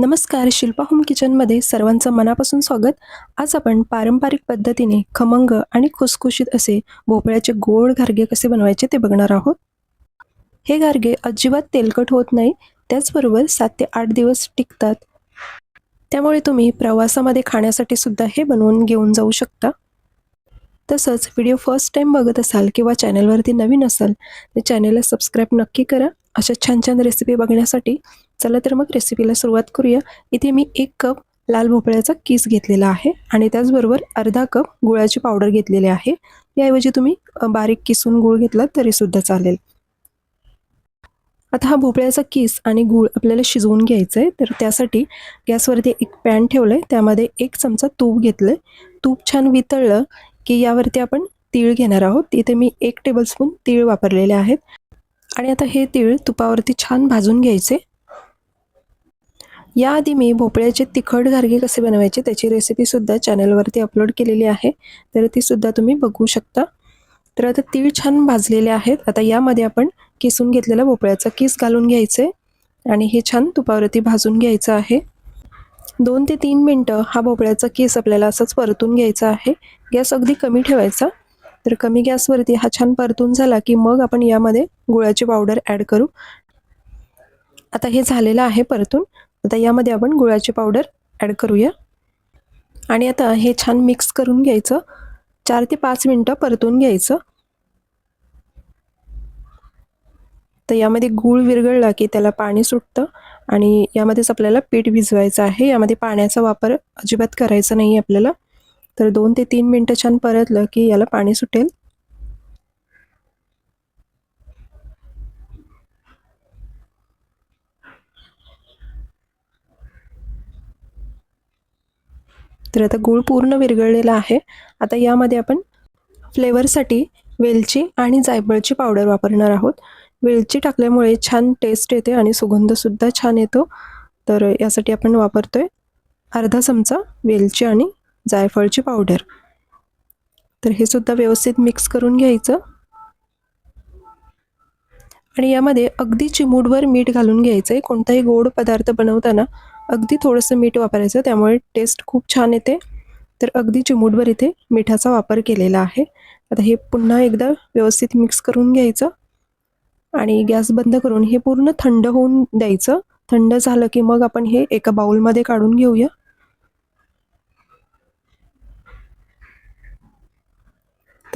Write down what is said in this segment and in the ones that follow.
नमस्कार शिल्पा होम किचनमध्ये सर्वांचं मनापासून स्वागत. आज आपण पारंपरिक पद्धतीने खमंग आणि खुसखुशीत असे भोपळ्याचे गोड घारगे कसे बनवायचे ते बघणार आहोत. हे घारगे अजिबात तेलकट होत नाही त्याचबरोबर सात ते आठ दिवस टिकतात. त्यामुळे तुम्ही प्रवासामध्ये खाण्यासाठी सुद्धा हे बनवून घेऊन जाऊ शकता. तसंच व्हिडिओ फर्स्ट टाईम बघत असाल किंवा चॅनलवरती नवीन असाल तर चॅनलला सबस्क्राईब नक्की करा. अशा छान छान रेसिपी बघण्यासाठी चला तर मग रेसिपीला सुरुवात करूया. इथे मी एक कप लाल भोपळ्याचा किस घेतलेला आहे आणि त्याचबरोबर अर्धा कप गुळाची पावडर घेतलेली आहे. याऐवजी तुम्ही बारीक किसून गुळ घेतला तरीसुद्धा चालेल. आता हा भोपळ्याचा किस आणि गूळ आपल्याला शिजवून घ्यायचं आहे तर त्यासाठी गॅसवरती एक पॅन ठेवलं आहे त्यामध्ये एक चमचा तूप घेतलं आहे तूप छान वितळलं की यावरती आपण तीळ घेणार आहोत. इथे मी एक टेबलस्पून तीळ वापरलेले आहेत. आणि आता हे तीळ तुपावरती छान भाजून घ्यायचे. याआधी मी भोपळ्याचे तिखट घारगे कसे बनवायचे त्याची रेसिपीसुद्धा चॅनलवरती अपलोड केलेली आहे. तर ती सुद्धा तुम्ही बघू शकता. तर आता तीळ छान भाजलेले आहेत. आता यामध्ये आपण किसून घेतलेला भोपळ्याचा किस घालून घ्यायचे आणि हे छान तुपावरती भाजून घ्यायचं आहे. दोन ते तीन मिनटं हा भोपळ्याचा केस आपल्याला असंच परतून घ्यायचा आहे. गॅस अगदी कमी ठेवायचा. तर कमी गॅसवरती हा छान परतून झाला की मग आपण यामध्ये गुळाची पावडर ॲड करू. आता हे झालेलं आहे परतून. आता यामध्ये आपण गुळाची पावडर ॲड करूया. आणि आता हे छान मिक्स करून घ्यायचं. चार ते पाच मिनटं परतून घ्यायचं. तर यामध्ये गूळ विरघळला की त्याला पाणी सुटतं. आणि यामध्येच आपल्याला पीठ भिजवायचं आहे. यामध्ये पाण्याचा वापर अजिबात करायचा नाही आपल्याला. तर दोन ते तीन मिनटं छान परतलं की याला पाणी सुटेल. तर आता गूळ पूर्ण विरघळलेला आहे. आता यामध्ये आपण फ्लेवरसाठी वेलची आणि जायफळची पावडर वापरणार आहोत. वेलची टाकल्यामुळे छान टेस्ट येते आणि सुगंधसुद्धा छान येतो. तर यासाठी आपण वापरतो आहे अर्धा चमचा वेलची आणि जायफळची पावडर. तर हे सुद्धा व्यवस्थित मिक्स करून घ्यायचं. आणि यामध्ये अगदी चिमूटभर मीठ घालून घ्यायचं आहे. कोणताही गोड पदार्थ बनवताना अगदी थोडंसं मीठ वापरायचं. त्यामुळे टेस्ट खूप छान येते. तर अगदी चिमूटभर इथे मिठाचा वापर केलेला आहे. आता हे पुन्हा एकदा व्यवस्थित मिक्स करून घ्यायचं. आणि गॅस बंद करून हे पूर्ण थंड होऊन द्यायचं. थंड झालं की मग आपण हे एका बाउलमध्ये काढून घेऊया.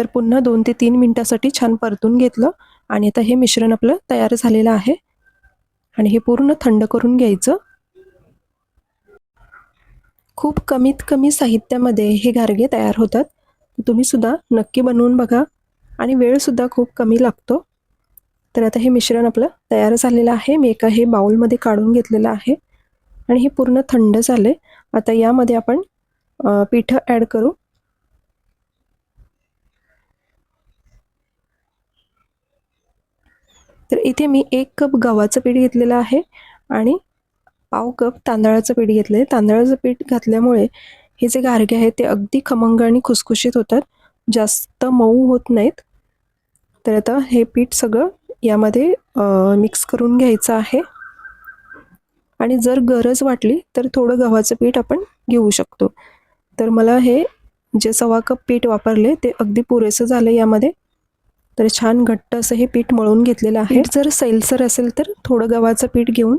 तर पुन्हा दोन ते तीन मिनटासाठी छान परतून घेतलं आणि आता हे मिश्रण आपलं तयार झालेलं आहे. आणि हे पूर्ण थंड करून घ्यायचं. खूप कमीत कमी साहित्यामध्ये हे गारगे तयार होतात. तुम्ही सुद्धा नक्की बनवून बघा आणि वेळसुद्धा खूप कमी लागतो. तर आता हे मिश्रण आपलं तयार झालेलं आहे. मी एका हे बाउलमध्ये काढून घेतलेलं आहे. आणि हे पूर्ण थंड झाले आता यामध्ये आपण पिठं ॲड करू. तर इथे मी एक कप गव्हाचं पीठ घेतलेलं आहे आणि पाव कप तांदळाचं पीठ घेतलं आहे तांदळाचं पीठ घातल्यामुळे हे जे गारगे आहेत ते अगदी खमंग आणि खुसखुशीत होतात. जास्त मऊ होत नाहीत. तर आता हे पीठ सगळं यामध्ये मिक्स करून घ्यायचं आहे. आणि जर गरज वाटली तर थोडं गव्हाचं पीठ आपण घेऊ शकतो. तर मला हे जे सव्वा कप पीठ वापरले ते अगदी पुरेसं झालं यामध्ये. तर छान घट्ट असं हे पीठ मळून घेतलेलं आहे. जर सैलसर असेल तर थोडं गव्हाचं पीठ घेऊन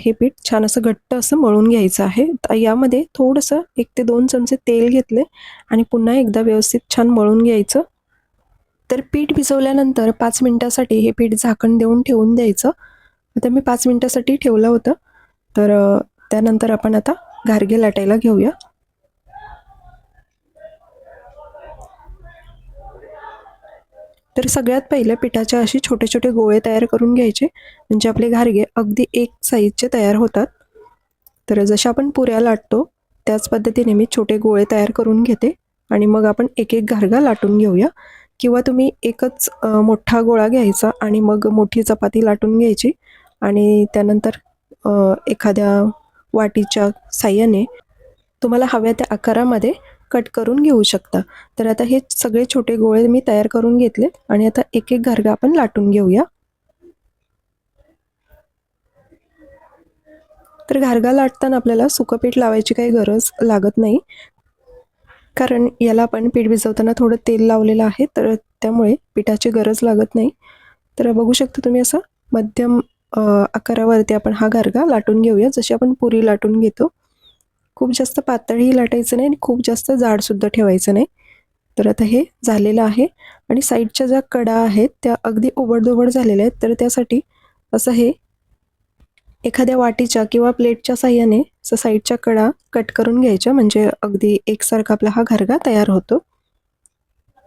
हे पीठ छान असं घट्ट असं मळून घ्यायचं आहे. यामध्ये थोडंसं एक ते दोन चमचे तेल घेतले आणि पुन्हा एकदा व्यवस्थित छान मळून घ्यायचं. तर पीठ भिजवल्यानंतर पाच मिनटासाठी हे पीठ झाकण देऊन ठेवून द्यायचं. आता मी पाच मिनटासाठी ठेवलं होतं. तर त्यानंतर आपण आता घारगे लाटायला घेऊया. तर सगळ्यात पहिले पिठाचे असे छोटे छोटे गोळे तयार करून घ्यायचे. म्हणजे आपले घारगे अगदी एक साईजचे तयार होतात. तर जसे आपण पुऱ्या लाटतो त्याच पद्धतीने मी छोटे गोळे तयार करून घेते. आणि मग आपण एक एक घारगा लाटून घेऊया. किंवा तुम्ही एकच मोठा गोळा घ्यायचा आणि मग मोठी चपाती लाटून घ्यायची. आणि त्यानंतर एखाद्या वाटीच्या साह्याने तुम्हाला हव्या त्या आकारामध्ये कट करून घेऊ शकता. तर आता हे सगळे छोटे गोळे मी तयार करून घेतले आणि आता एक एक घरगा आपण लाटून घेऊया. तर घारगा लाटताना आपल्याला सुकं पीठ लावायची काही गरज लागत नाही. कारण याला आपण पीठ भिजवताना थोडं तेल लावलेलं आहे तर त्यामुळे पिठाची गरज लागत नाही. तर बघू शकता तुम्ही असं मध्यम आकारावरती आपण हा घारगा लाटून घेऊया. जशी आपण पुरी लाटून घेतो खूप जास्त पातळही लाटायचं नाही आणि खूप जास्त जाडसुद्धा ठेवायचं नाही. तर आता हे झालेलं आहे आणि साईडच्या ज्या कडा आहेत त्या अगदी ओबडधोबड झालेल्या आहेत. तर त्यासाठी असं हे एखाद्या वाटीच्या किंवा प्लेटच्या साह्याने असं साईडच्या कडा कट करून घ्यायच्या. म्हणजे अगदी एकसारखा आपला हा घरगा तयार होतो.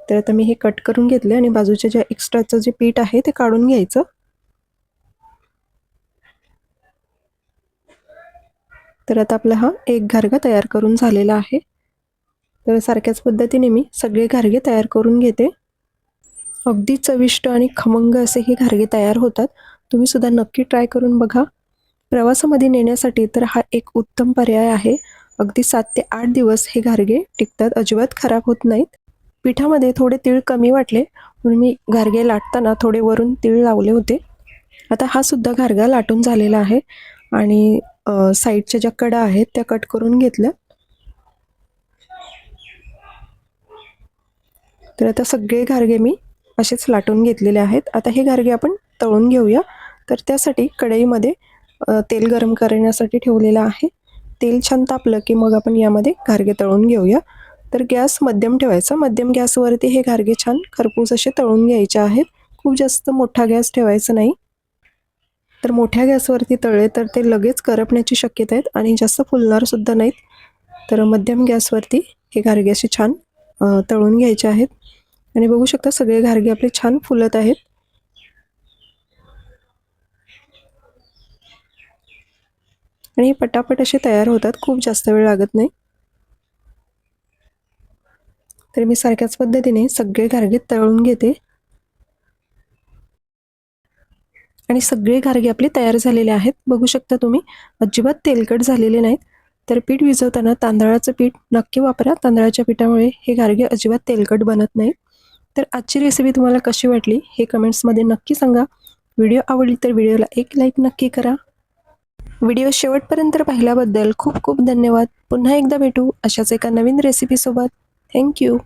तर आता मी हे कट करून घेतले आणि बाजूच्या ज्या एक्स्ट्राचं जे पीठ आहे ते काढून घ्यायचं. तर आता आपला हा एक घारगा तयार करून झालेला आहे. तर सारख्याच पद्धतीने मी सगळे घारगे तयार करून घेते. अगदी चविष्ट आणि खमंग असे हे घारगे तयार होतात. तुम्ही सुद्धा नक्की ट्राय करून बघा. प्रवासामध्ये नेण्यासाठी तर हा एक उत्तम पर्याय आहे. अगदी सात ते आठ दिवस हे घारगे टिकतात अजिबात खराब होत नाहीत. पिठामध्ये थोडे तीळ कमी वाटले म्हणून मी घारगे लाटताना थोडे वरून तीळ लावले होते. आता हा सुद्धा घारगा लाटून झालेला आहे. आणि साईडच्या ज्या कडा आहेत त्या कट करून घेतल्या. तर आता सगळे घारगे मी असेच लाटून घेतलेले आहेत. आता हे घारगे आपण तळून घेऊया. तर त्यासाठी कढईमध्ये तेल गरम करण्यासाठी ठेवलेलं आहे. तेल छान तापलं की मग आपण यामध्ये घारगे तळून घेऊया. तर गॅस मध्यम ठेवायचा. मध्यम गॅसवरती हे घारगे छान खरपूस असे तळून घ्यायचे आहेत. खूप जास्त मोठा गॅस ठेवायचा नाही. तर मोठ्या गॅसवरती तळले तर ते लगेच करपण्याची शक्यता आहेत आणि जास्त फुलणारसुद्धा नाहीत. तर मध्यम गॅसवरती हे घारगे असे छान तळून घ्यायचे आहेत. आणि बघू शकता सगळे घारगे आपले छान फुलत आहेत. आणि पटापट असे तयार होतात खूप जास्त वेळ लागत नाही. तर मी सारख्याच पद्धतीने सगळे घारगे तळून घेते. आणि सगळे घारगे आपले तयार झालेले आहेत. बघू शकता तुम्ही अजिबात तेलकट झालेले नाहीत. तर पीठ विझवताना तांदळाचं पीठ नक्की वापरा. तांदळाच्या पिठामुळे हे घारगे अजिबात तेलकट बनत नाहीत. तर आजची रेसिपी तुम्हाला कशी वाटली हे कमेंट्समध्ये नक्की सांगा. व्हिडिओ आवडली तर व्हिडिओला एक लाईक नक्की करा. व्हिडिओ शेवटपर्यंत पाहिल्याबद्दल खूप खूप धन्यवाद. पुन्हा एकदा भेटू अशाच एका नवीन रेसिपीसोबत थँक्यू